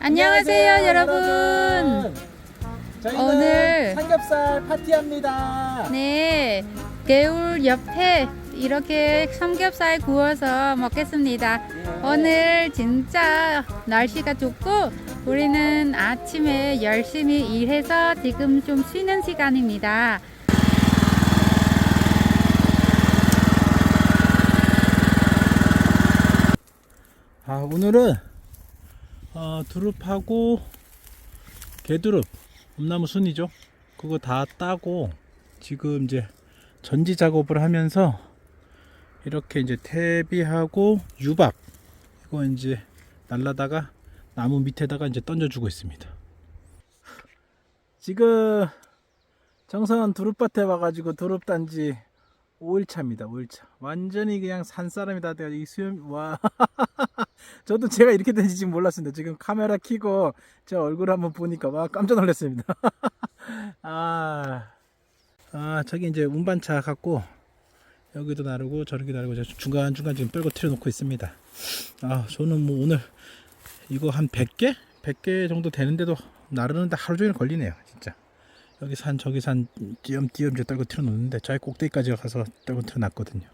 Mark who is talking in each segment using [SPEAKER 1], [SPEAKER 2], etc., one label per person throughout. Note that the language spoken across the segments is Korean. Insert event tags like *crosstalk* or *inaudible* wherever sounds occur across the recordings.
[SPEAKER 1] 안녕하세요, 여러분.
[SPEAKER 2] 저희는
[SPEAKER 1] 오늘-
[SPEAKER 2] 삼겹살 파티합니다.
[SPEAKER 1] 네, 개울 옆에 이렇게 삼겹살 구워서 먹겠습니다. 오늘 진짜 날씨가 좋고 우리는 아침에 열심히 일해서 지금 좀 쉬는 시간입니다.
[SPEAKER 2] 아 오늘은 어, 두릅하고 개두릅 엄나무 순이죠. 그거 다 따고 지금 이제 전지 작업을 하면서 이렇게 이제 퇴비하고 유박 이거 이제 날라다가 나무 밑에다가 이제 던져주고 있습니다. 지금 정선 두릅밭에 와가지고 두릅 단지 5일차입니다. 5일차. 완전히 그냥 산 사람이 다 돼가지고 이 수염 와 *laughs* 저도 제가 이렇게 된지 지금 몰랐습니다. 지금 카메라 켜고 제 얼굴 한번 보니까 와 깜짝 놀랐습니다. *laughs* 아, 아 저기 이제 운반차 갖고 여기도 나르고 저기도 나르고 저 중간 중간 지금 뺄고 틀어놓고 있습니다. 아 저는 뭐 오늘 이거 한 100개? 100개 정도 되는데도 나르는데 하루 종일 걸리네요. 진짜. 여기 산 저기 산 띄엄띄엄 이제 떨고 틀어놓는데 저희 꼭대기까지 가서 떨고 틀어놨거든요.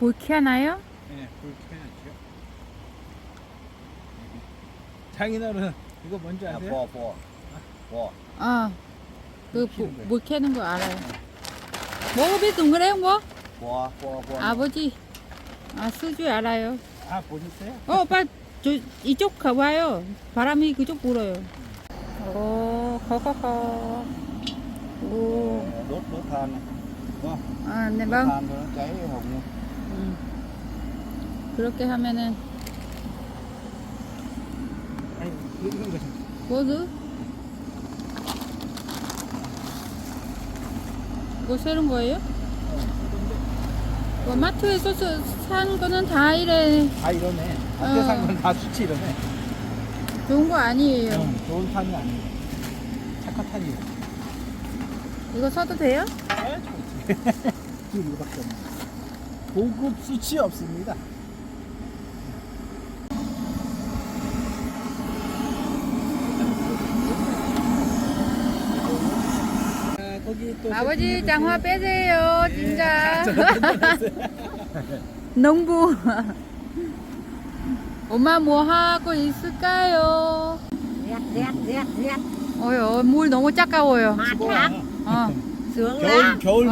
[SPEAKER 1] 뭘 키하나요?
[SPEAKER 2] 네, 불켜야죠. 장인어른 이거 뭔지
[SPEAKER 3] 아,
[SPEAKER 2] 아세요?
[SPEAKER 3] 보, 보. 보.
[SPEAKER 1] 어, 그. 물 캐는 거 알아요. 뭐 biết dùng cái đấy không bố?
[SPEAKER 3] 보, 보, 보.
[SPEAKER 1] 아버지, 아 수주 알아요.
[SPEAKER 2] 아 보셨어요?
[SPEAKER 1] 어, 빨리 저 이쪽 가봐요. 바람이 그쪽 불어요. 오, 허허허. 오,
[SPEAKER 3] đốt đốt than này. Đúng không?
[SPEAKER 1] 아, 네,
[SPEAKER 3] Đốt
[SPEAKER 1] 방.
[SPEAKER 3] than cho nó cháy hồng luôn.
[SPEAKER 1] 음. 그렇게 하면은
[SPEAKER 2] 아니 이런 거
[SPEAKER 1] 뭐지? 이거 새는 거예요? 뭐 마트에서 사- 산 거는 다 이래
[SPEAKER 2] 다 이러네. 앞에
[SPEAKER 1] 어.
[SPEAKER 2] 산 건 다 수치 이러네.
[SPEAKER 1] 좋은 거 아니에요.
[SPEAKER 2] 응, 좋은 탄이 아니에요. 착한 탄이에요.
[SPEAKER 1] 이거 사도 돼요?
[SPEAKER 2] 아, 좋지. *laughs* 지금 이거밖에 없네. 고급 수치 없습니다. 아,
[SPEAKER 1] 아버지 장화 빼세요, 진짜. *laughs* 농부. 엄마 뭐 하고 있을까요? 어여, 물 너무
[SPEAKER 2] 수고야.
[SPEAKER 4] lắm,
[SPEAKER 1] 어,
[SPEAKER 2] 겨울. 겨울.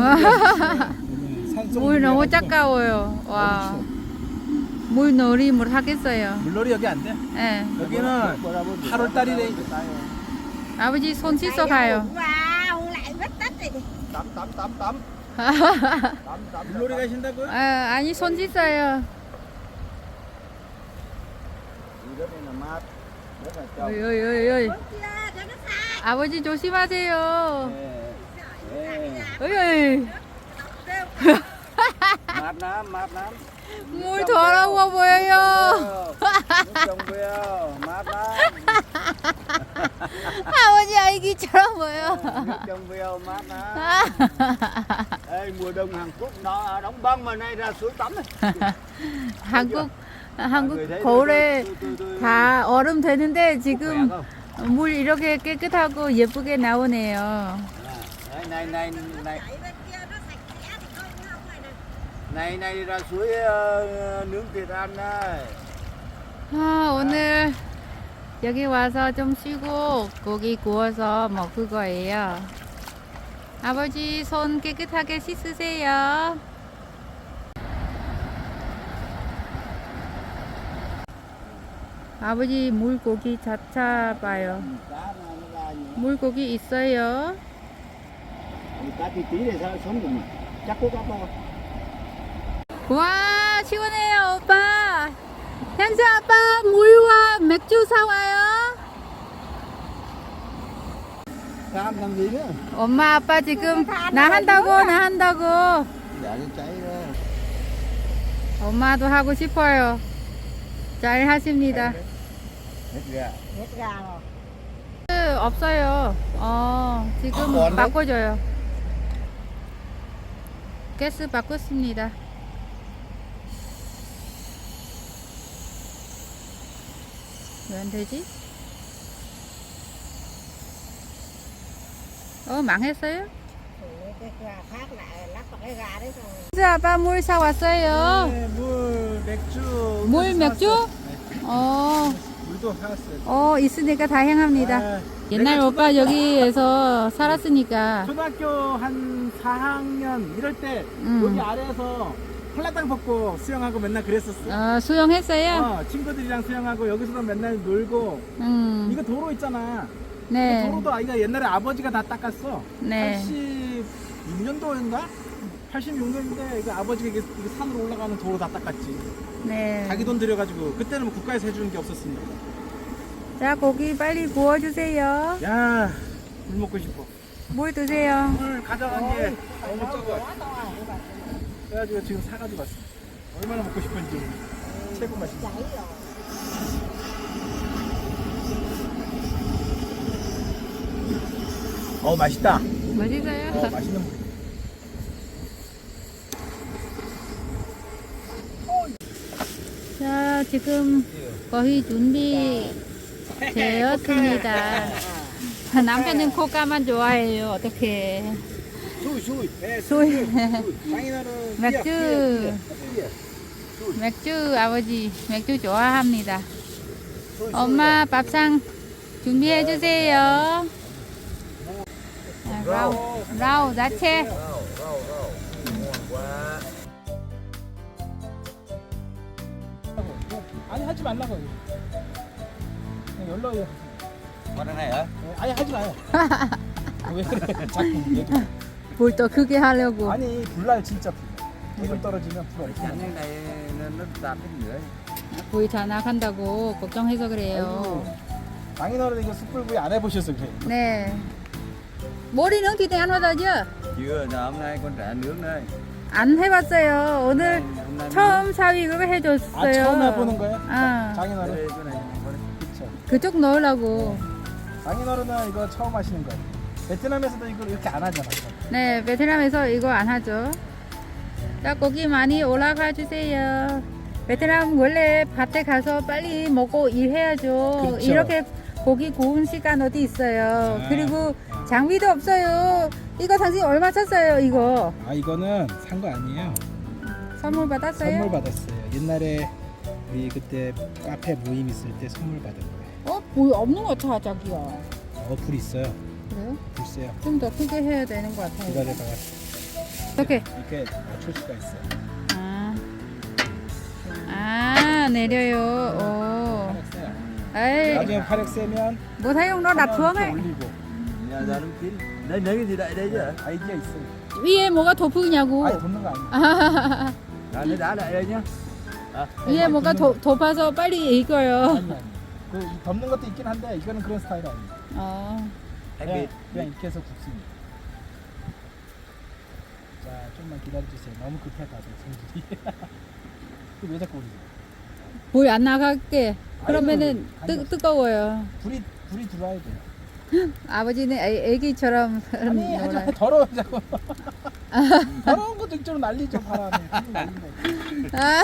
[SPEAKER 2] 물
[SPEAKER 1] 너무 차가워요. 와, 물 놀이 물 하겠어요.
[SPEAKER 2] 물놀이 여기 안 돼.
[SPEAKER 1] 예.
[SPEAKER 2] 여기는 8월 달이래.
[SPEAKER 1] 아버지 손 씻어 가요.
[SPEAKER 3] Tắm, tắm. Tắm, tắm.
[SPEAKER 2] 물놀이 가신다고요?
[SPEAKER 1] 아, 아니 손 씻어요.
[SPEAKER 3] Đi đất này là mát. Rất là trong.
[SPEAKER 1] 어이. 아버지 조심하세요.
[SPEAKER 3] Ê, ê.
[SPEAKER 1] 어이, 어이. 물 더러워 보여요.
[SPEAKER 3] Mát lắm.
[SPEAKER 1] 아버지 아기처럼 보여.
[SPEAKER 3] Mát lắm. Ê, mùa đông Hàn Quốc nó đóng băng mà nay ra suối tắm này.
[SPEAKER 1] 한국 한국
[SPEAKER 3] người thấy
[SPEAKER 1] 거울에
[SPEAKER 3] tôi- tôi- tôi-
[SPEAKER 1] 다 얼음 되는데
[SPEAKER 3] khỏe
[SPEAKER 1] 지금
[SPEAKER 3] không?
[SPEAKER 1] 물 이렇게 깨끗하고 예쁘게 나오네요.
[SPEAKER 3] À, Đấy, này này này
[SPEAKER 4] Chạy bên kia nó sạch sẽ thì thôi nó không phải là
[SPEAKER 3] này này ra suối ờ, nướng thịt ăn đây
[SPEAKER 1] 아, 오늘 여기 와서 좀 쉬고 고기 구워서 먹을 거예요. 아버지 손 깨끗하게 씻으세요. 아버지 물고기
[SPEAKER 3] cá nó ra nhiều
[SPEAKER 1] 물고기 있어요.
[SPEAKER 3] cá tí tí này sao sống được nhỉ chắc có cá to
[SPEAKER 1] 와 시원해요 오빠 현수 아빠 물과 맥주 사와요 엄마 아빠 지금 나 한다고 나 한다고 엄마도 하고 싶어요. 잘 하십니다. 그, 없어요. 어, 지금
[SPEAKER 3] 아, 뭐?
[SPEAKER 1] 바꿔줘요. 가스 바꿨습니다. 왜 안 되지? 어, 망했어요? 현수 아빠 물 사왔어요.
[SPEAKER 2] 네, 물, 맥주.
[SPEAKER 1] 물, 맥주?
[SPEAKER 2] 사왔어요.
[SPEAKER 1] 어,
[SPEAKER 2] 네, 물도 사왔어요.
[SPEAKER 1] 어, 있으니까 다행합니다.
[SPEAKER 2] 아,
[SPEAKER 1] 옛날 오빠 여기에서 살았으니까.
[SPEAKER 2] 초등학교 한 4학년 이럴 때
[SPEAKER 1] 음.
[SPEAKER 2] 여기 아래에서 한라땅 벗고 수영하고 맨날 그랬었어.
[SPEAKER 1] 어, 수영했어요?
[SPEAKER 2] 어, 친구들이랑 수영하고 여기서도 맨날 놀고
[SPEAKER 1] 음,
[SPEAKER 2] 이거 도로 있잖아.
[SPEAKER 1] 네.
[SPEAKER 2] 도로도 아이가 옛날에 아버지가 다 닦았어.
[SPEAKER 1] 네.
[SPEAKER 2] 86년도인가? 86년도인데 이거 아버지가 이게, 이게 산으로 올라가는 도로 다 닦았지.
[SPEAKER 1] 네.
[SPEAKER 2] 자기 돈 들여가지고 그때는 뭐 국가에서 해주는 게 없었으니까.
[SPEAKER 1] 자, 고기 빨리 구워주세요.
[SPEAKER 2] 야, 물 먹고 싶어.
[SPEAKER 1] 물 드세요.
[SPEAKER 2] 물 가져간 게 너무 적어. 그래가지고 지금 사가지고 왔어. 얼마나 먹고 싶은지 최고 맛있어. 어 맛있다.
[SPEAKER 1] 맛있어요?
[SPEAKER 2] 어 맛있는 물.
[SPEAKER 1] 자, 지금 거의 준비 *laughs* 되었습니다. 남편은 코카만 좋아해요. 어떻게?
[SPEAKER 2] 네. 장인어른
[SPEAKER 1] 맥주. 맥주 아버지 맥주 좋아합니다. 엄마 밥상 준비해 주세요. 아, 라우 라우 야채.
[SPEAKER 2] 아니 하지 말라고.
[SPEAKER 3] Qua đây này hả?
[SPEAKER 2] 아니 하지 마요. *laughs* 왜 그래? 자꾸 얘기.
[SPEAKER 1] 뭘더 크게 하려고.
[SPEAKER 2] 아니 불날 진짜 불. 떨어지면 불 없어.
[SPEAKER 3] Chắn cái này nó, nó tạt cái nữa.
[SPEAKER 1] 구이 다 나간다고 걱정해서 그래요.
[SPEAKER 2] 장인어른 이거 숯불구이 안 해보셔서 그래.
[SPEAKER 1] 네. 머리는 기대 안
[SPEAKER 3] đây.
[SPEAKER 1] 안 해봤어요. 오늘
[SPEAKER 3] nay
[SPEAKER 1] 처음 사위 그거
[SPEAKER 2] 아
[SPEAKER 1] 해줬어요.
[SPEAKER 2] 처음 해보는 거예요?
[SPEAKER 1] 아,
[SPEAKER 2] 장인어른.
[SPEAKER 1] 그쪽 넣으려고.
[SPEAKER 2] 장인어른은 이거 처음 하시는 거예요. 베트남에서도 이걸 이렇게 안 하잖아.
[SPEAKER 1] 네, 베트남에서 이거 안 하죠. 자, 고기 많이 올라가 주세요. 베트남 원래 밭에 가서 빨리 먹고 일해야죠.
[SPEAKER 2] 그렇죠.
[SPEAKER 1] 이렇게 고기 구운 시간 어디 있어요.
[SPEAKER 2] 아.
[SPEAKER 1] 그리고 장비도 없어요. 이거 당신 얼마 샀어요, 이거?
[SPEAKER 2] 아 이거는 산 거 아니에요.
[SPEAKER 1] 선물 받았어요?
[SPEAKER 2] 선물 받았어요. 옛날에 우리 그때 카페 모임 있을 때 선물 받은 거예요.
[SPEAKER 1] 어? 뭐 없는 것 같아, 자기야.
[SPEAKER 2] 어, 불 있어요.
[SPEAKER 1] 그래요?
[SPEAKER 2] 세요.
[SPEAKER 1] 좀 더 크게 해야 되는 것 같아요.
[SPEAKER 2] 기다려다가
[SPEAKER 1] 어떻게?
[SPEAKER 2] 이렇게 맞출 수가 있어요.
[SPEAKER 1] 아, 아 내려요. 오. 에이,
[SPEAKER 2] 나중에 파렉 세면
[SPEAKER 1] 뭐 사용 너 납품
[SPEAKER 2] 이렇게
[SPEAKER 1] 해.
[SPEAKER 2] 올리고
[SPEAKER 3] nhà ra đúng cái gì đây chứ hả?
[SPEAKER 2] 아이디어 있어요.
[SPEAKER 1] 위에 뭐가 덮으냐고.
[SPEAKER 2] 아예 돋는 거 아니에요.
[SPEAKER 1] 아,
[SPEAKER 3] À, nó đã lại đây nhá. À,
[SPEAKER 1] 위에 뭐가 덮, 덮어서 빨리 익어요.
[SPEAKER 2] 아니 아니. 그 덮는 것도 있긴 한데 이거는 그런 스타일 아니에요.
[SPEAKER 1] 어,
[SPEAKER 2] 그냥,
[SPEAKER 3] biệt.
[SPEAKER 2] 그냥 이렇게 해서 굽습니다. 자, 좀만 기다려주세요. 너무 급해 다들 성질이. *laughs* 왜 자꾸 그러세요?
[SPEAKER 1] 불 안 나갈게. 그러면은
[SPEAKER 2] 아이고,
[SPEAKER 1] 뜨,
[SPEAKER 2] 아이고.
[SPEAKER 1] 뜨거워요.
[SPEAKER 2] 불이 불이 들어와야 돼요. *gasps*
[SPEAKER 1] 아버지는 애, 애기처럼
[SPEAKER 2] 아니 *laughs* 하지 마.
[SPEAKER 1] 놀아요.
[SPEAKER 2] 더러워 자꾸. *laughs* 더러운 것도 이쪽으로 날리죠 바람에. 날린다.
[SPEAKER 1] 아,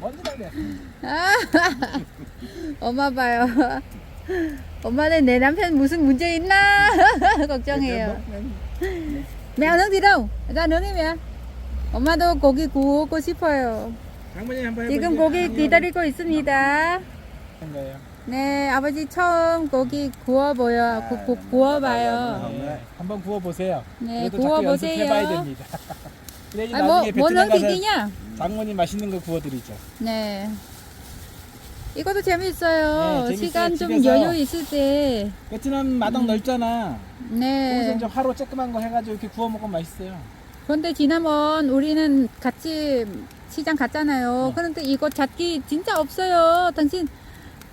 [SPEAKER 2] 먼지 날려.
[SPEAKER 1] 아, 엄마 봐요. 엄마는 내 남편 무슨 문제 있나 *laughs* 걱정해요. đâu ra nướng đi mẹ 엄마도 고기 구우고 싶어요
[SPEAKER 2] 장모님 한번
[SPEAKER 1] 지금. 고기 기다리고 있습니다. 네 아버지 처음 고기 구워보여 구, 구, 구워봐요
[SPEAKER 2] 네, 한번 구워 보세요.
[SPEAKER 1] 네
[SPEAKER 2] 그래도 자꾸 연습해봐야
[SPEAKER 1] 구워보세요
[SPEAKER 2] 됩니다. *laughs* 그래야지
[SPEAKER 1] 아니 뭐,
[SPEAKER 2] 나중에
[SPEAKER 1] 뭐
[SPEAKER 2] 베트남 가서
[SPEAKER 1] 넣기냐
[SPEAKER 2] 장모님 맛있는 거 구워드리죠.
[SPEAKER 1] 네 이것도 재밌어요
[SPEAKER 2] 네.
[SPEAKER 1] 시간 좀
[SPEAKER 2] 집에서.
[SPEAKER 1] 여유 있을 때
[SPEAKER 2] 베트남 마당 넓잖아. 거기서
[SPEAKER 1] 네.
[SPEAKER 2] 이제 화로 쬐끄만 거 해가지고 이렇게 구워 먹으면 맛있어요.
[SPEAKER 1] 그런데 지난번 우리는 같이 시장 갔잖아요.
[SPEAKER 2] 네.
[SPEAKER 1] 그런데 이거 잡기 진짜 없어요. 당신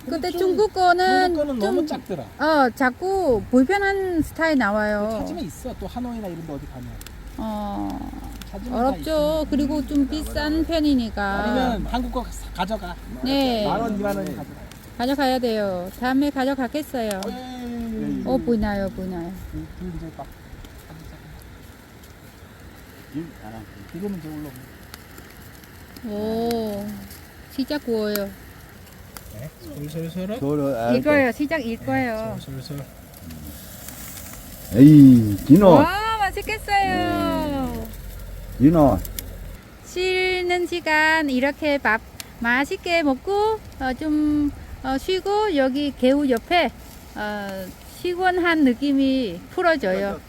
[SPEAKER 2] 근데
[SPEAKER 1] 그때
[SPEAKER 2] 좀-
[SPEAKER 1] 중국 거는
[SPEAKER 2] 중국 거는
[SPEAKER 1] 좀
[SPEAKER 2] 너무 작더라.
[SPEAKER 1] 어, 자꾸 불편한 스타일 나와요.
[SPEAKER 2] 찾으면 있어. 또 하노이나 이런 데 어디 가면.
[SPEAKER 1] 어,
[SPEAKER 2] 찾으면 다
[SPEAKER 1] 어렵죠. 그리고 좀 비싼 편이니까.
[SPEAKER 2] 아니면 한국 거 사- 가져가.
[SPEAKER 1] 네.
[SPEAKER 2] 만 원, 이만 원이 가져가.
[SPEAKER 1] 가져가야 돼요. 다음에 가져가겠어요.
[SPEAKER 2] 어이,
[SPEAKER 1] 어, 보이나요, 보이나요.
[SPEAKER 2] 불, 불 이제 막 올라오고.
[SPEAKER 1] 오, 시작 구워요.
[SPEAKER 2] 네. 솔솔솔.
[SPEAKER 3] rồi, à,
[SPEAKER 1] 이거요, 시작 이거요.
[SPEAKER 2] 솔솔솔.
[SPEAKER 3] Ê, chín rồi,
[SPEAKER 1] 와, 맛있겠어요.
[SPEAKER 3] Rồi.
[SPEAKER 1] 쉬는 시간 이렇게 밥 맛있게 먹고 어, 좀 어, 쉬고 여기 개우 옆에 어, 시원한 느낌이 풀어져요.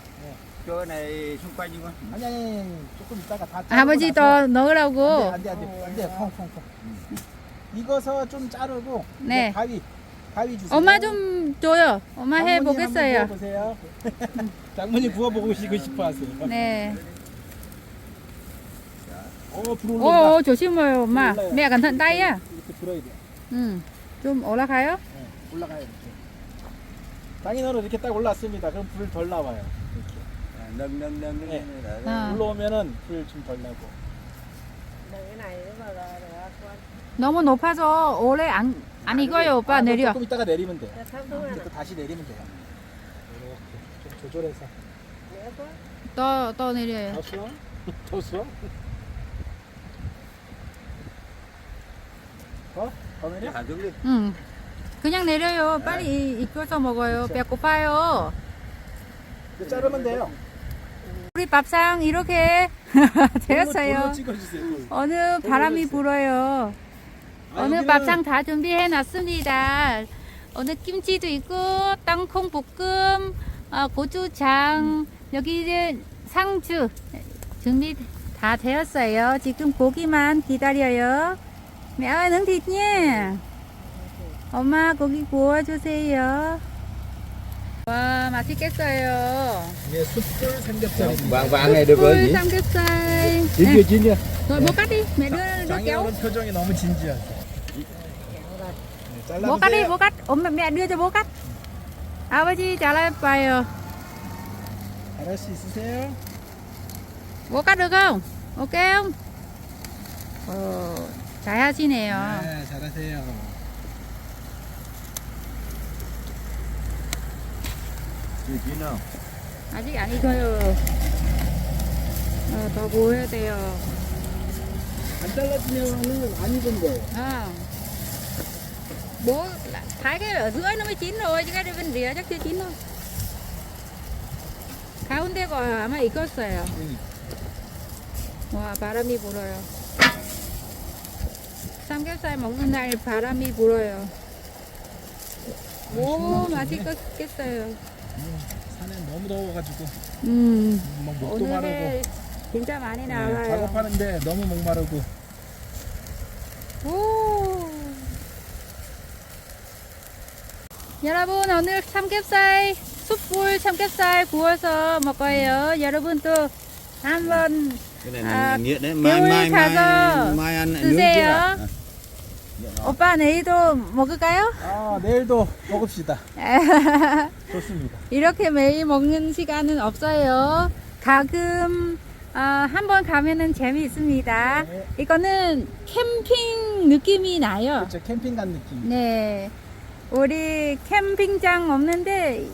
[SPEAKER 3] Cho cái này xung quanh nhưng mà
[SPEAKER 2] 아니 아니 조금 있다가 다.
[SPEAKER 1] 아버지 더 넣으라고.
[SPEAKER 2] 안돼 안돼 안돼 콩콩콩. 익어서 좀 자르고.
[SPEAKER 1] 네.
[SPEAKER 2] 이제 가위 가위 주세요.
[SPEAKER 1] 엄마 좀 줘요. 엄마
[SPEAKER 2] 장모님
[SPEAKER 1] 해보겠어요.
[SPEAKER 2] 한번 구워보세요. *laughs* 장모님 구워보고 싶고 싶어 하세요.
[SPEAKER 1] 네.
[SPEAKER 2] 어, 불 올라온다.
[SPEAKER 1] 오, 조심해요, 엄마.
[SPEAKER 2] 올라요.
[SPEAKER 1] thận tay á.
[SPEAKER 2] 이렇게 불어야 돼.
[SPEAKER 1] 응. 좀 올라가요?
[SPEAKER 2] 네, 올라가요 이렇게. 장인어른 이렇게 딱 올랐습니다. 그럼 불 덜 나와요.
[SPEAKER 3] để-
[SPEAKER 1] À.
[SPEAKER 2] 올라오면은 불 좀 덜 나고.
[SPEAKER 1] 너무 높아서 오래 안, 안 익어요, 오빠.
[SPEAKER 2] 아,
[SPEAKER 1] 내려.
[SPEAKER 2] 조금 있다가 내리면
[SPEAKER 4] xuống
[SPEAKER 2] 이제
[SPEAKER 4] này
[SPEAKER 2] 또 다시 내리면 돼요. 이렇게 좀 조절해서.
[SPEAKER 1] 더, 더 내려요.
[SPEAKER 2] 더 수어? *laughs* 더 수어? 더? 더 내려?
[SPEAKER 3] thả xuống đi
[SPEAKER 1] 응. 그냥 내려요. 빨리 익혀서 먹어요. 배고파요.
[SPEAKER 2] 이제 자르면 돼요.
[SPEAKER 1] 우리 밥상 이렇게 *laughs* 되었어요.
[SPEAKER 2] 찍어주세요.
[SPEAKER 1] 어느 바람이 불어요.
[SPEAKER 2] 아, 여기는
[SPEAKER 1] 밥상 다 준비해 놨습니다. 오늘 김치도 있고 땅콩 볶음, 어, 고추장, 여기 이제 상추 준비 다 되었어요. 지금 고기만 기다려요. mẹ ơi nướng thịt nha. 엄마 고기 구워주세요. 와 맛있겠어요.
[SPEAKER 2] 이게 숯불 삼겹살입니다.
[SPEAKER 3] vàng vàng này được rồi
[SPEAKER 1] 꿀
[SPEAKER 3] nhỉ
[SPEAKER 1] 삼겹살.
[SPEAKER 3] chín chưa chín chưa
[SPEAKER 1] rồi bố cắt đi. mẹ đưa đưa kéo.
[SPEAKER 2] 장인어른 표정이 너무 진지하죠. 네,
[SPEAKER 1] bố cắt đi
[SPEAKER 2] 잘라주세요.
[SPEAKER 1] bố cắt ốm mẹ, mẹ đưa cho bố cắt 아버지 잘라봐요
[SPEAKER 2] 잘할 수 있으세요?
[SPEAKER 1] bố cắt được không ok không 어, 잘 하시네요
[SPEAKER 2] 네, 잘하세요.
[SPEAKER 3] đâu
[SPEAKER 1] 아직 안 익어요 어, 더 구워야 돼요
[SPEAKER 2] 안 잘라주면은 안 익은 거예요.
[SPEAKER 1] rồi chứ cái bên rìa chắc chưa chín đâu 가운데가 아마 익었어요
[SPEAKER 2] 응.
[SPEAKER 1] 와 바람이 불어요 삼겹살 먹는 날 바람이 불어요. 오 맛있겠어요.
[SPEAKER 2] 산에 너무 더워가지고.
[SPEAKER 1] 음
[SPEAKER 2] 막 목도 마르고.
[SPEAKER 1] 진짜 많이
[SPEAKER 2] 네,
[SPEAKER 1] 나와요.
[SPEAKER 2] 작업하는데 너무 목마르고.
[SPEAKER 1] 오! 여러분 오늘 삼겹살 숯불 삼겹살 구워서 먹어요. 여러분 또 한번
[SPEAKER 3] cái này
[SPEAKER 1] À,
[SPEAKER 3] là nghiện đấy mai mai mai mai ăn nướng
[SPEAKER 1] dê
[SPEAKER 3] chưa
[SPEAKER 1] hả? 오빠 내일도 먹을까요?
[SPEAKER 2] 아 내일도 먹읍시다. *laughs* 좋습니다.
[SPEAKER 1] 이렇게 매일 먹는 시간은 없어요. 가끔 어, 한번 가면은 재미있습니다.
[SPEAKER 2] 네.
[SPEAKER 1] 이거는 캠핑 느낌이 나요.
[SPEAKER 2] 그렇죠 캠핑 간 느낌.
[SPEAKER 1] 네, 우리 캠핑장 없는데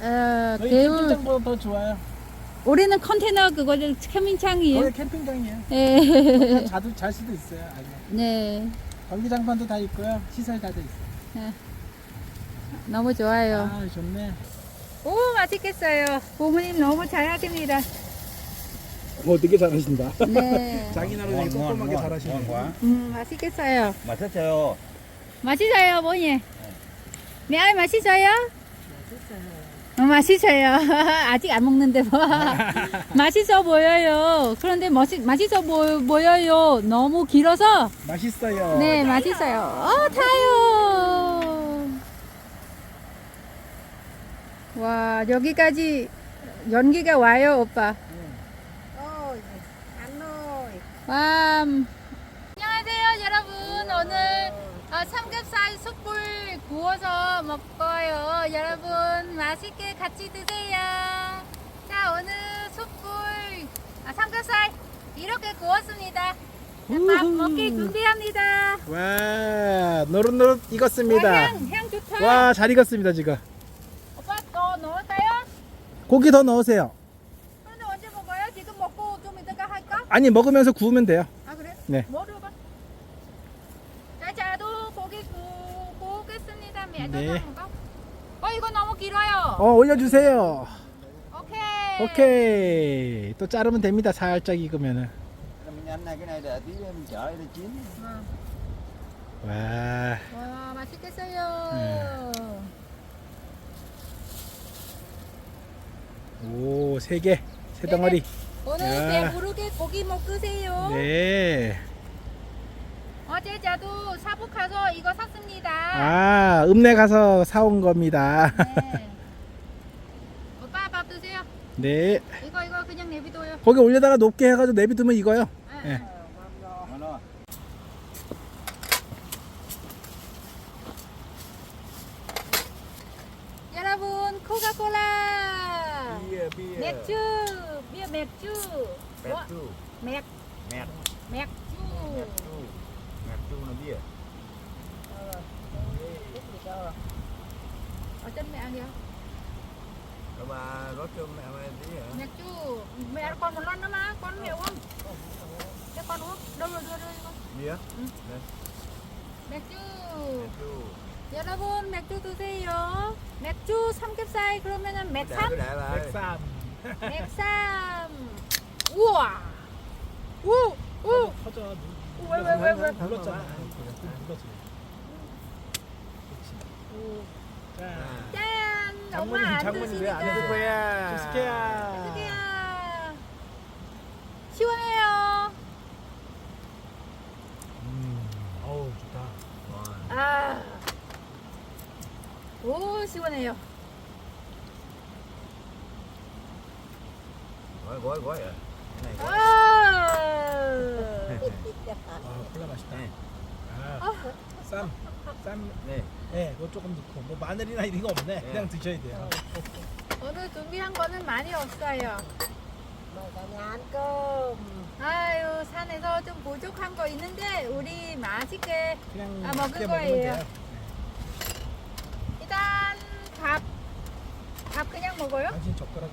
[SPEAKER 1] 어,
[SPEAKER 2] 저희
[SPEAKER 1] 개울
[SPEAKER 2] 캠핑장보다 더 좋아요.
[SPEAKER 1] 우리는 컨테이너 그거를 캠핑장이에요.
[SPEAKER 2] 거기 캠핑장이에요.
[SPEAKER 1] 네,
[SPEAKER 2] 자도 잘 수도 있어요. 아주.
[SPEAKER 1] 네,
[SPEAKER 2] 전기장판도 다 있고요. 시설 다 돼 있어요.
[SPEAKER 1] 너무 좋아요.
[SPEAKER 2] 아 좋네.
[SPEAKER 1] 오 맛있겠어요. 부모님 너무 잘하십니다.
[SPEAKER 2] 뭐 되게 잘하신다.
[SPEAKER 1] 네,
[SPEAKER 2] 장인어른이
[SPEAKER 3] ngon ngon
[SPEAKER 2] 꼼꼼하게
[SPEAKER 3] ngon
[SPEAKER 2] 잘하시네.
[SPEAKER 3] ngon quá
[SPEAKER 1] 음 맛있겠어요.
[SPEAKER 3] theo
[SPEAKER 1] 맛있어요, 뭐니? mẹ ơi, 맛있어요? 어, 맛있어요. *laughs* 아직 안 먹는데 뭐. *laughs* 맛있어 보여요. 그런데 멋있, 맛있어 보, 보여요. 너무 길어서.
[SPEAKER 2] 맛있어요.
[SPEAKER 1] 네, 맛있어요. 어, 타요. 와, 여기까지 연기가 와요, 오빠. 와. 안녕하세요, 여러분. 오늘 어, 삼겹살 숯불 구워서 먹어요. 여러분, 맛있게 같이 드세요. 자, 오늘 숯불 아, 삼겹살 이렇게 구웠습니다. 밥 먹기 준비합니다.
[SPEAKER 2] 와 노릇노릇 익었습니다.
[SPEAKER 1] 와, 향, 향 좋다.
[SPEAKER 2] 와 잘 익었습니다 지금.
[SPEAKER 1] 오빠 더 넣을까요?
[SPEAKER 2] 고기 더 넣으세요.
[SPEAKER 1] 근데 언제 먹어요? 지금 먹고 좀 이따가 할까?
[SPEAKER 2] 아니 먹으면서 구우면 돼요.
[SPEAKER 1] 아 그래?
[SPEAKER 2] 네.
[SPEAKER 1] 뭐줘
[SPEAKER 2] 네.
[SPEAKER 1] 어 이거 너무 길어요.
[SPEAKER 2] 어 올려주세요.
[SPEAKER 1] 오케이.
[SPEAKER 2] 오케이 또 자르면 됩니다. 살짝 익으면은. 와
[SPEAKER 1] 와 맛있겠어요.
[SPEAKER 2] 네. 오세 개, 세 덩어리.
[SPEAKER 1] 오늘
[SPEAKER 2] 야.
[SPEAKER 1] 배부르게 고기 먹으세요.
[SPEAKER 2] 네.
[SPEAKER 1] 어제 자도 사북 가서 이거 샀습니다.
[SPEAKER 2] 아 읍내 가서 사온 겁니다.
[SPEAKER 1] 네. *laughs* 오빠 밥 드세요.
[SPEAKER 2] 네.
[SPEAKER 1] 이거 이거 그냥 내비둬요.
[SPEAKER 2] 거기 올려다가 높게 해가지고 내비두면.
[SPEAKER 1] 아,
[SPEAKER 2] 네.
[SPEAKER 1] 여러분 코카콜라 맥주 비어 맥주 와,
[SPEAKER 3] 맥주 맥맥
[SPEAKER 1] 맥주
[SPEAKER 3] 맥주 맥주 nó bia
[SPEAKER 1] 어떤 맥이요?
[SPEAKER 3] rồi bà rót cho mẹ mày tí hả
[SPEAKER 1] 맥주 mẹ còn một lon nữa mà con hiểu không? Cho con uống đâu rồi đưa đưa con
[SPEAKER 3] bia
[SPEAKER 1] 맥주
[SPEAKER 3] 맥주
[SPEAKER 1] 여러분 맥주 드세요 맥주 삼겹살 그러면은
[SPEAKER 3] để
[SPEAKER 1] 맥삼?
[SPEAKER 3] cứ để bà ơi
[SPEAKER 2] 백삼.
[SPEAKER 1] 맥삼 우와 우우
[SPEAKER 2] 터져.
[SPEAKER 1] 왜, 왜, 왜, 왜?
[SPEAKER 2] 자,
[SPEAKER 1] 짠!
[SPEAKER 2] 장모님,
[SPEAKER 1] 엄마 안
[SPEAKER 2] 장모님 왜안
[SPEAKER 1] 드시니까
[SPEAKER 2] 해주세요? 스케야.
[SPEAKER 1] 어떡해요 시원해요
[SPEAKER 2] 음, 어우 좋다.
[SPEAKER 1] 아. 오 시원해요
[SPEAKER 3] cái này gói.
[SPEAKER 1] 아.
[SPEAKER 2] 아, 콜라 맛있다.
[SPEAKER 3] 네.
[SPEAKER 2] 아, 쌈, 쌈.
[SPEAKER 3] 네
[SPEAKER 2] 네, 그거 조금 넣고 뭐 마늘이나 이런 거 없네. 그냥 드셔야 돼요.
[SPEAKER 1] 오늘 준비한 거는 많이 없어요 아유 산에서 좀 부족한 거 있는데 우리 맛있게
[SPEAKER 2] 그냥
[SPEAKER 1] 아, 먹을
[SPEAKER 2] 그렇게
[SPEAKER 1] 거예요.
[SPEAKER 2] 돼요.
[SPEAKER 1] 일단 밥 밥 그냥 먹어요?
[SPEAKER 2] 당신 젓가락이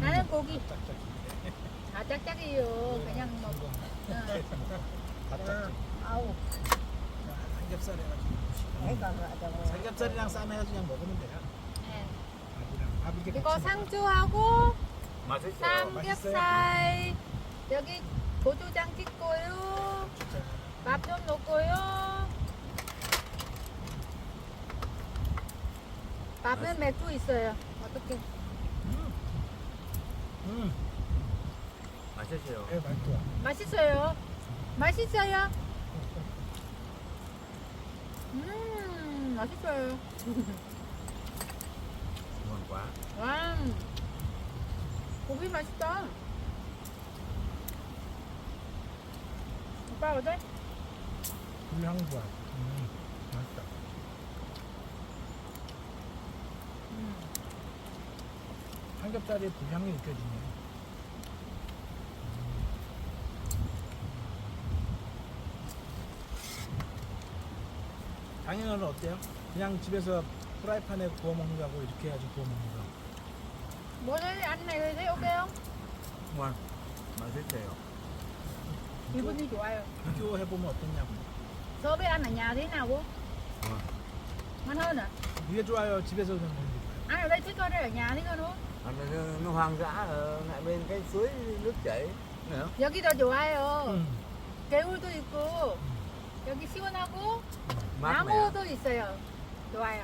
[SPEAKER 1] 나는 고기
[SPEAKER 2] 짝짝이.
[SPEAKER 1] 아 짝짝이요 그냥 먹어 응.
[SPEAKER 2] 바짝짝.
[SPEAKER 4] âu
[SPEAKER 2] 삼겹살 해가지고.
[SPEAKER 4] vợ chồng
[SPEAKER 2] 삼겹살이랑 쌈 해가지고 그냥 먹으면 돼요.
[SPEAKER 1] 네.
[SPEAKER 2] 밥이랑 밥 이렇게
[SPEAKER 1] 이거
[SPEAKER 2] 같이
[SPEAKER 1] 상추하고
[SPEAKER 3] 맛있어요
[SPEAKER 1] 삼겹살 여기 고추장 찍고요
[SPEAKER 2] 먹어요. 진짜.
[SPEAKER 1] 밥 좀 넣고요 밥은 맥주 있어요 어떻게
[SPEAKER 2] 음,
[SPEAKER 3] 맛있어요
[SPEAKER 2] 네, 맛있어.
[SPEAKER 1] 맛있어요 맛있어요 음 맛있어요
[SPEAKER 3] quá
[SPEAKER 1] 와 고기 맛있다 오빠 어때?
[SPEAKER 2] 불향 좋아. 음, 맛있다.
[SPEAKER 1] 음.
[SPEAKER 2] 삼겹살에 불향이 느껴지네. 당연은 어때요? 그냥 집에서 프라이팬에 구워 먹는 거하고 이렇게 해가지고 구워 먹는 거.
[SPEAKER 1] này thấy ok không?
[SPEAKER 3] ngon 맛있어요
[SPEAKER 1] 기분이 좋아요.
[SPEAKER 2] 비교해 보면 어떻냐고.
[SPEAKER 1] So với ăn ở nhà thế nào cô?
[SPEAKER 3] ngon
[SPEAKER 1] Ngon hơn à?
[SPEAKER 2] 이게 좋아요. 집에서 먹는 게.
[SPEAKER 1] Ăn ở đây thích hơn hay ở nhà thích hơn không?
[SPEAKER 3] Ăn nó, nó hoang dã ở ngay bên cái suối nước chảy nữa
[SPEAKER 1] 여기도 좋아요.
[SPEAKER 2] 음.
[SPEAKER 1] 개울도 있고 여기 시원하고
[SPEAKER 3] mát mẻ
[SPEAKER 1] 나무도 있어요. 좋아요.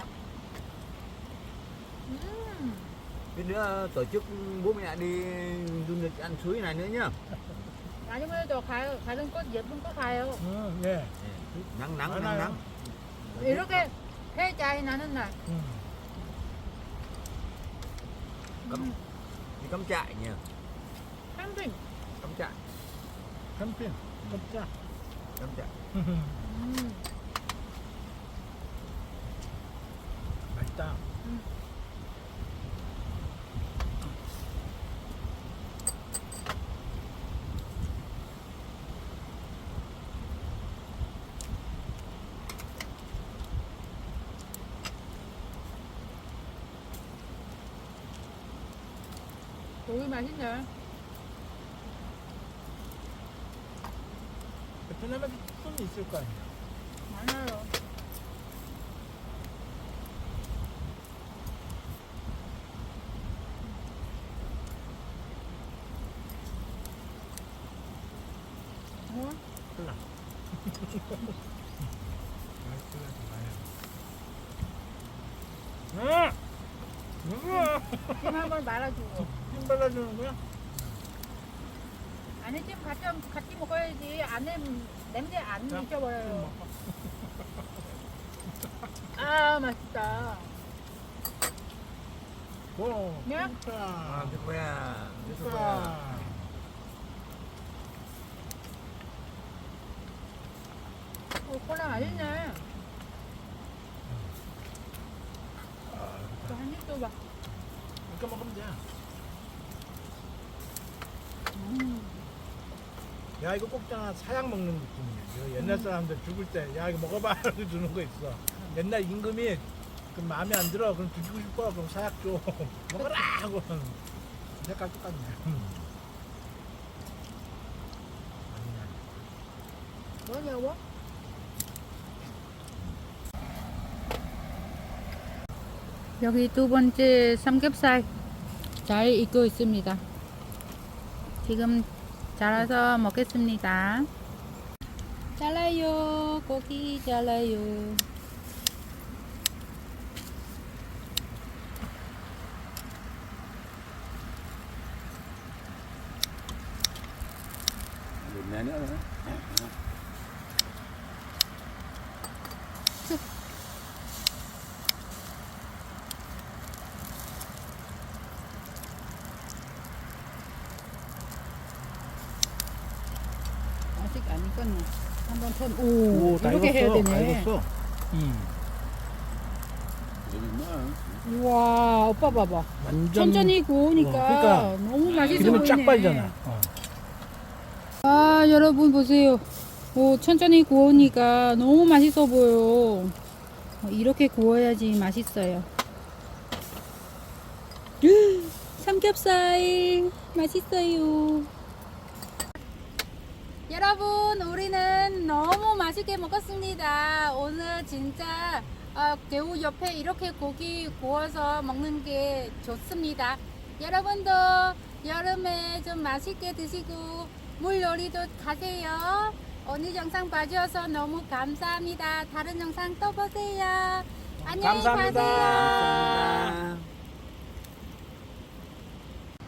[SPEAKER 1] 음.
[SPEAKER 3] cái nữa tổ chức bố mẹ đi du lịch ăn suối này nữa nhá
[SPEAKER 1] 아니면 저 가요. 가는 곳 예쁜 곳 가요.
[SPEAKER 2] 음, 예.
[SPEAKER 3] nắng nắng
[SPEAKER 2] Ở
[SPEAKER 3] nắng
[SPEAKER 2] đây
[SPEAKER 3] nắng
[SPEAKER 1] 이렇게 해자이 나는 날.
[SPEAKER 2] 음.
[SPEAKER 3] cắm đi cắm trại nhỉ
[SPEAKER 1] 캠핑.
[SPEAKER 3] cắm trại
[SPEAKER 2] 캠핑. 깜짝.
[SPEAKER 3] cắm trại
[SPEAKER 1] 음.
[SPEAKER 2] 맛있다. 음.
[SPEAKER 1] 고기 맛있네.
[SPEAKER 2] 베트남에도 조금 있을 거 아니야?
[SPEAKER 1] 많아요.
[SPEAKER 2] 응. 누구야?
[SPEAKER 1] 찜 한번 말아주고.
[SPEAKER 2] 힘 발라주는 거야?
[SPEAKER 1] 안에 찜 같이, 같이 먹어야지. 안에 냄새 안
[SPEAKER 2] 야,
[SPEAKER 1] 잊어버려요. *laughs* 아, 맛있다.
[SPEAKER 2] 오.
[SPEAKER 1] 야?
[SPEAKER 2] 아,
[SPEAKER 3] 누구야?
[SPEAKER 2] 누구야?
[SPEAKER 1] 어, 콜라 맛있네. 또한입 줘봐.
[SPEAKER 2] 이렇게 먹으면 돼.
[SPEAKER 1] 음.
[SPEAKER 2] 야 이거 꼭잖아 사약 먹는 느낌이야. 이거 옛날 사람들 죽을 때 야 이거 먹어봐 *laughs* 이렇게 주는 거 있어. 옛날 임금이 그 마음에 안 들어 그럼 죽이고 싶어 그럼 사약 줘 *laughs* 먹어라 하고 색깔 똑같네. 음. 아니야.
[SPEAKER 1] 뭐냐고? 여기 두 번째 삼겹살 잘 익고 있습니다. 지금 잘라서 먹겠습니다. 잘라요, 고기 잘라요.
[SPEAKER 3] Nữa hả?
[SPEAKER 1] 아직 안 익었네. 한번 턴.
[SPEAKER 2] 오,
[SPEAKER 1] 오,
[SPEAKER 2] 다
[SPEAKER 1] 이렇게 해야
[SPEAKER 2] 익었어. 다
[SPEAKER 1] 되네.
[SPEAKER 2] 익었어. 음.
[SPEAKER 1] 우와, 오빠 봐봐.
[SPEAKER 2] 완전
[SPEAKER 1] 천천히 구우니까
[SPEAKER 2] 어, 그러니까
[SPEAKER 1] 너무 맛있어 보이네.
[SPEAKER 2] 쫙 빠지잖아. 어.
[SPEAKER 1] 아 여러분 보세요 오, 천천히 구우니까 너무 맛있어 보여요 어, 이렇게 구워야지 맛있어요 *gasps* 삼겹살 맛있어요 여러분 우리는 너무 맛있게 먹었습니다. 오늘 진짜 어, 겨우 옆에 이렇게 고기 구워서 먹는 게 좋습니다. 여러분도 여름에 좀 맛있게 드시고 물놀이도 가세요. 오늘 영상 봐주셔서 너무 감사합니다. 다른 영상 또 보세요. 안녕히 가세요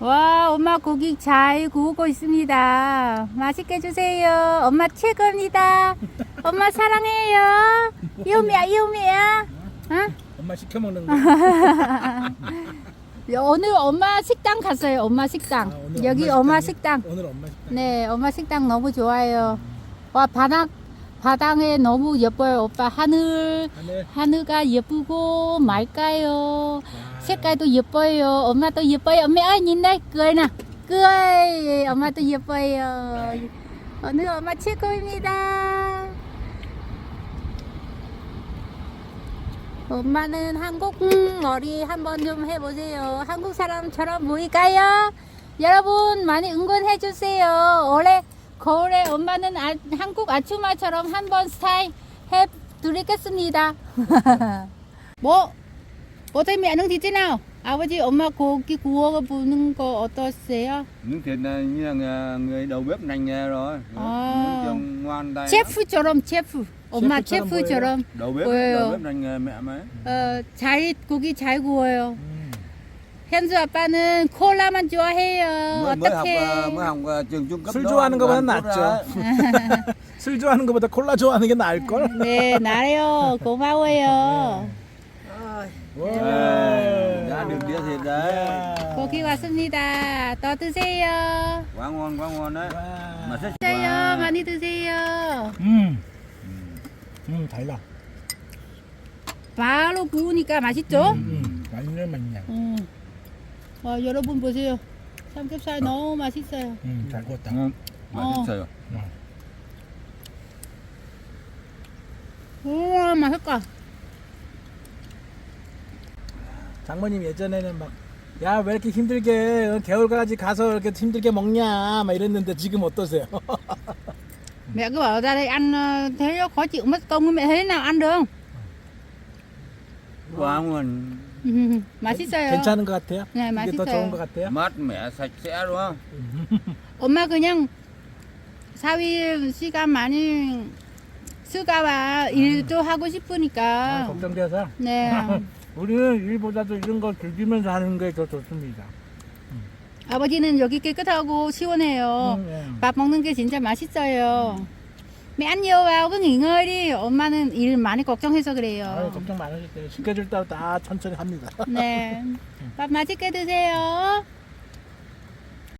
[SPEAKER 1] 와, 엄마 고기 잘 구우고 있습니다. 맛있게 주세요. 엄마 최고입니다. 엄마 사랑해요. 이우미야, 이우미야. 어?
[SPEAKER 2] 엄마 시켜 먹는 거. *laughs*
[SPEAKER 1] 오늘 엄마 식당 갔어요. 엄마 식당.
[SPEAKER 2] 아,
[SPEAKER 1] 여기
[SPEAKER 2] 엄마
[SPEAKER 1] 엄마?
[SPEAKER 2] 식당. 오늘 엄마 식당.
[SPEAKER 1] 네, 엄마 식당 너무 좋아요. 와, 바닥, 바닥에 너무 예뻐요. 오빠 하늘,
[SPEAKER 2] 하늘.
[SPEAKER 1] 하늘가 예쁘고 맑아요.
[SPEAKER 2] 와.
[SPEAKER 1] 색깔도 예뻐요. 엄마도 예뻐요. 엄마 ơi nhìn đây cười nè. cười. 엄마도 예뻐요. 오늘 엄마 최고입니다. 엄마는 한국 머리 한번 좀 해보세요. 한국 사람처럼 보일까요? 여러분 많이 응원해 주세요. 올해 겨울에 엄마는 아, 한국 아줌마처럼 한 번 스타일 해 드리겠습니다. 뭐 thịt thế nào? 아버지 엄마 고기 구워 보는 거 어떠세요?
[SPEAKER 3] Nướng thịt này như là người- người đầu bếp ngành nghề rồi.
[SPEAKER 1] À.
[SPEAKER 3] Nướng cho ngoan tay. lắm.
[SPEAKER 1] 셰프처럼 셰프. 엄마
[SPEAKER 2] 셰프처럼
[SPEAKER 1] 셰프처럼
[SPEAKER 3] Đầu bếp,
[SPEAKER 1] 보여요.
[SPEAKER 3] đầu bếp ngành nghề mẹ mấy.
[SPEAKER 1] 어, 잘 고기 잘 구워요.
[SPEAKER 2] 음.
[SPEAKER 1] 현주 아빠는 콜라만 좋아해요.
[SPEAKER 3] Học ờ, trường trung cấp
[SPEAKER 2] 술 좋아하는 것보다
[SPEAKER 3] làm tốt
[SPEAKER 2] 낫죠. *laughs* 술 좋아하는 것보다 콜라 좋아하는 게 나을 걸. *laughs*
[SPEAKER 1] 네, 나래요. 고마워요.
[SPEAKER 3] Được đĩa thịt đấy.
[SPEAKER 1] 고기 왔습니다. 더 드세요.
[SPEAKER 3] Mà thích
[SPEAKER 1] 드세요. 많이 드세요.
[SPEAKER 2] 음. 음, 달라.
[SPEAKER 1] 바로 구우니까 맛있죠?
[SPEAKER 2] 음, 완전 맛있네.
[SPEAKER 1] 음. 와, 여러분 보세요. 삼겹살 너무 맛있어요.
[SPEAKER 2] 음, 잘 구웠다.
[SPEAKER 3] 응. 맛있어요.
[SPEAKER 1] 우와, 맛있다.
[SPEAKER 2] 장모님 예전에는 막 야 왜 이렇게 힘들게 어, 개울까지 가서 이렇게 힘들게 먹냐 막 이랬는데 지금 어떠세요?
[SPEAKER 1] Mẹ cứ bảo ra đây ăn ờ, thế khó chịu mất công mẹ thế nào ăn được không?
[SPEAKER 3] Quang mình *laughs*
[SPEAKER 1] 맛있어요.
[SPEAKER 2] 괜찮은 것 같아요?
[SPEAKER 1] 네,
[SPEAKER 2] 이게 더
[SPEAKER 1] 맛있어요.
[SPEAKER 2] 좋은 것 같아요?
[SPEAKER 3] đúng *laughs* không?
[SPEAKER 1] 엄마 그냥 사위 시간 많이 쓸까봐 일도 하고
[SPEAKER 2] 아,
[SPEAKER 1] 싶으니까.
[SPEAKER 2] 걱정돼서
[SPEAKER 1] 네. *laughs*
[SPEAKER 2] 우리는 일보다도 이런 거 즐기면서 하는 게 더 좋습니다.
[SPEAKER 1] 아버지는 여기 깨끗하고 시원해요.
[SPEAKER 2] 음, 예.
[SPEAKER 1] 밥 먹는 게 진짜 맛있어요. Mẹ ăn nhiều vào cứ nghỉ ngơi đi. 엄마는 일 많이 걱정해서
[SPEAKER 2] 아유,
[SPEAKER 1] 그래요.
[SPEAKER 2] 걱정 많으실 때요 스케줄 따로 다 천천히 합니다.
[SPEAKER 1] 네. *laughs* 밥 맛있게 드세요.